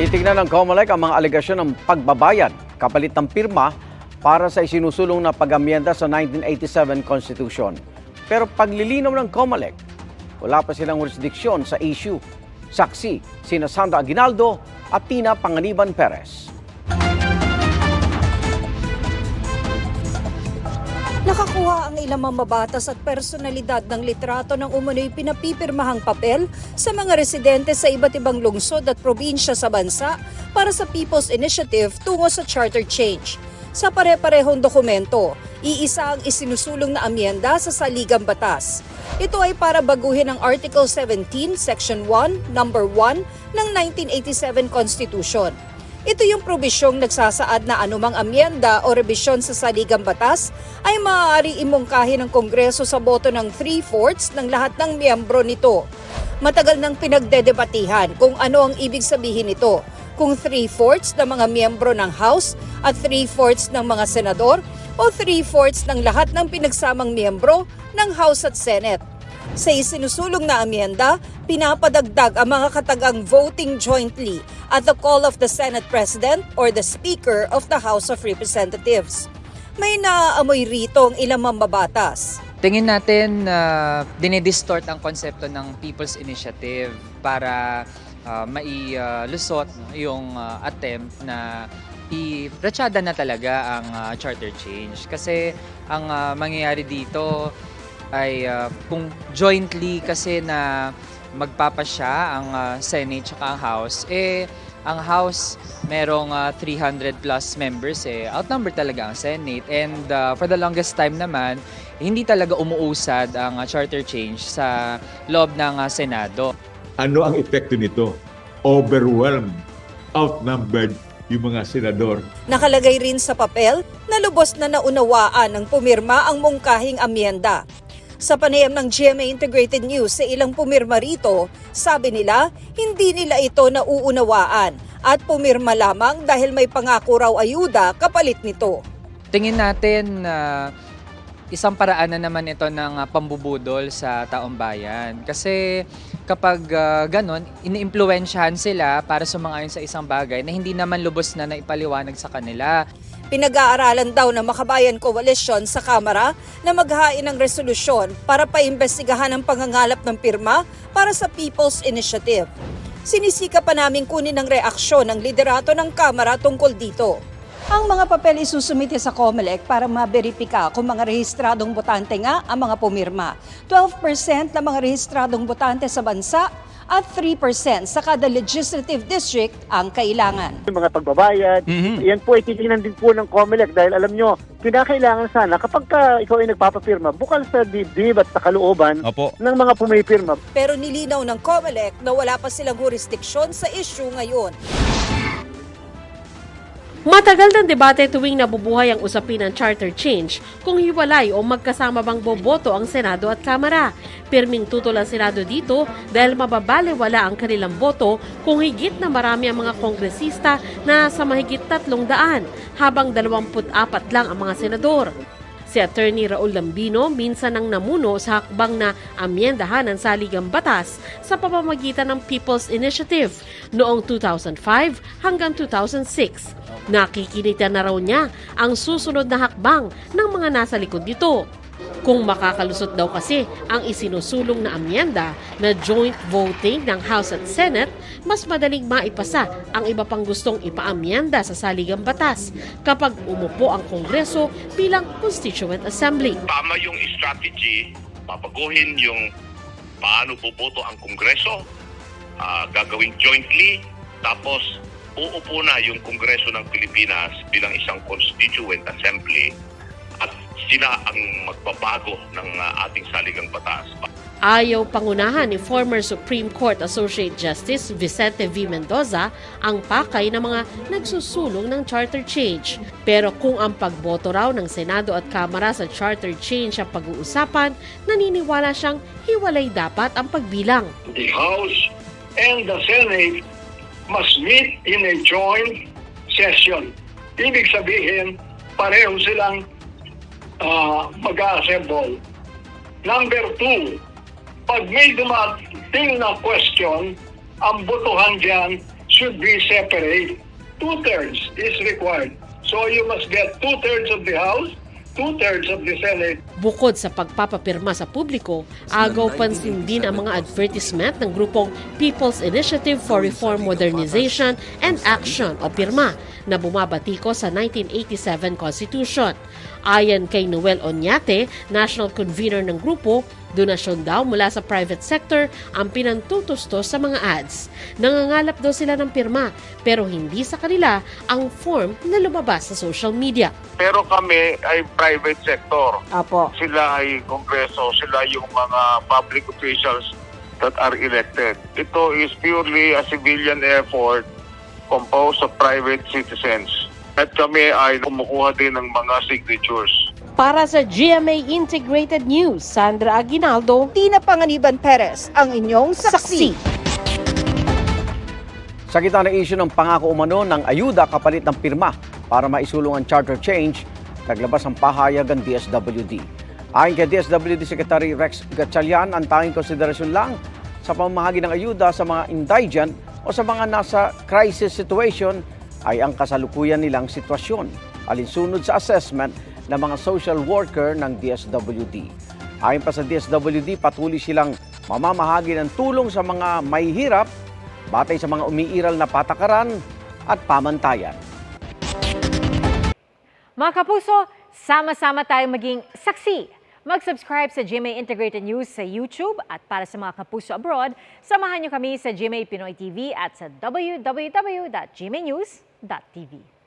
Titignan ng COMELEC ang mga alegasyon ng pagbabayad kapalit ng pirma para sa isinusulong na pag-amyenda sa 1987 Constitution. Pero paglilinaw ng COMELEC, wala pa silang jurisdiksyon sa issue. Saksi, sina Sandra Aguinaldo at Tina Panganiban Perez. Nakakuha ang ilang mamabatas at personalidad ng litrato ng umano'y pinapipirmahang papel sa mga residente sa iba't ibang lungsod at probinsya sa bansa para sa People's Initiative tungo sa charter change. Sa pare-parehong dokumento, iisa ang isinusulong na amyenda sa saligang batas. Ito ay para baguhin ang Article 17, Section 1, Number 1 ng 1987 Constitution. Ito yung probisyong nagsasaad na anumang amyenda o rebisyon sa saligang batas ay maaari imungkahi ng Kongreso sa boto ng 3-fourths ng lahat ng miyembro nito. Matagal nang pinagdedebatihan kung ano ang ibig sabihin nito, kung 3-fourths ng mga miyembro ng House at 3-fourths ng mga senador o 3-fourths ng lahat ng pinagsamang miyembro ng House at Senate. Sa isinusulong na amyenda, pinapadagdag ang mga katagang voting jointly at the call of the Senate President or the Speaker of the House of Representatives. May naaamoy rito ang ilang mambabatas. Tingin natin na dinidistort ang konsepto ng People's Initiative para uh, mailusot yung uh, attempt na i-ratsyada na talaga ang uh, charter change. Kasi ang uh, mangyayari dito ay uh, kung jointly kasi na magpapasya ang uh, Senate at ang House, eh ang House merong uh, 300 plus members eh. Outnumber talaga ang Senate and uh, for the longest time naman, hindi talaga umuusad ang uh, charter change sa loob ng uh, Senado. Ano ang epekto nito? Overwhelmed, outnumbered yung mga senador. Nakalagay rin sa papel na lubos na naunawaan ng pumirma ang mungkahing amyenda. Sa panayam ng GMA Integrated News sa ilang pumirma rito, sabi nila hindi nila ito nauunawaan at pumirma lamang dahil may pangako raw ayuda kapalit nito. Tingin natin na isang paraan na naman ito ng uh, pambubudol sa taong bayan. Kasi kapag uh, ganon, iniimpluwensyahan sila para sumang-ayon sa isang bagay na hindi naman lubos na naipaliwanag sa kanila. Pinag-aaralan daw ng Makabayan Coalition sa Kamara na maghain ng resolusyon para paimbestigahan ang pangangalap ng pirma para sa People's Initiative. Sinisika pa namin kunin ang reaksyon ng liderato ng Kamara tungkol dito. Ang mga papel isusumite sa COMELEC para maberipika kung mga rehistradong botante nga ang mga pumirma. 12% ng mga rehistradong botante sa bansa at 3% sa kada legislative district ang kailangan. yung mga pagbabayad. Yan po ay titingnan din po ng COMELEC dahil alam nyo, kinakailangan sana kapag ka ikaw ay nagpapapirma, bukal sa dibdib at sa kalooban Opo. ng mga pumipirma. Pero nilinaw ng COMELEC na wala pa silang jurisdiksyon sa issue ngayon. Matagal ng debate tuwing nabubuhay ang usapin ng charter change kung hiwalay o magkasama bang boboto ang Senado at Kamara. Pirming tutol ang Senado dito dahil mababaliwala ang kanilang boto kung higit na marami ang mga kongresista na sa mahigit tatlong daan habang 24 lang ang mga senador. Si Attorney Raul Lambino minsan ang namuno sa hakbang na amyendahan ng saligang batas sa pamamagitan ng People's Initiative noong 2005 hanggang 2006. Nakikinita na raw niya ang susunod na hakbang ng mga nasa likod nito. Kung makakalusot daw kasi ang isinusulong na amyenda na joint voting ng House at Senate, mas madaling maipasa ang iba pang gustong ipaamyenda sa saligang batas kapag umupo ang Kongreso bilang Constituent Assembly. tama yung strategy, papaguhin yung paano boboto ang Kongreso, ah, gagawing jointly, tapos uupo na yung Kongreso ng Pilipinas bilang isang constituent assembly at sila ang magbabago ng ah, ating saligang batas. Ayaw pangunahan ni former Supreme Court Associate Justice Vicente V. Mendoza ang pakay ng mga nagsusulong ng charter change. Pero kung ang pagboto raw ng Senado at Kamara sa charter change ang pag-uusapan, naniniwala siyang hiwalay dapat ang pagbilang. the House and the Senate must meet in a joint session. Ibig sabihin, pareho silang uh, mag-assemble. Number two, pag may dumating na question, ang botohan dyan should be separate. Two-thirds is required. So you must get two-thirds of the House, two-thirds of the Senate, Bukod sa pagpapapirma sa publiko, agaw pansin din ang mga advertisement ng grupong People's Initiative for Reform Modernization and Action o PIRMA na bumabatiko sa 1987 Constitution. Ayon kay Noel Onyate, national convener ng grupo, donasyon daw mula sa private sector ang pinantutustos sa mga ads. Nangangalap daw sila ng pirma pero hindi sa kanila ang form na lumabas sa social media. Pero kami ay private sector. Apo. Sila ay kongreso, sila yung mga public officials that are elected. Ito is purely a civilian effort composed of private citizens. At kami ay kumukuha din ng mga signatures. Para sa GMA Integrated News, Sandra Aguinaldo, Tina Panganiban Perez, ang inyong saksi. Sa gitna ng issue ng pangako umano ng ayuda kapalit ng pirma para maisulong ang charter change, naglabas ang pahayag ang DSWD. Ayon kay DSWD Secretary Rex Gatchalian, ang tanging konsiderasyon lang sa pamamahagi ng ayuda sa mga indigent o sa mga nasa crisis situation ay ang kasalukuyan nilang sitwasyon, alinsunod sa assessment ng mga social worker ng DSWD. Ayon pa sa DSWD, patuloy silang mamamahagi ng tulong sa mga may hirap batay sa mga umiiral na patakaran at pamantayan. Mga kapuso, sama-sama tayong maging saksi. Mag-subscribe sa GMA Integrated News sa YouTube at para sa mga kapuso abroad, samahan niyo kami sa GMA Pinoy TV at sa www.gmanews.tv.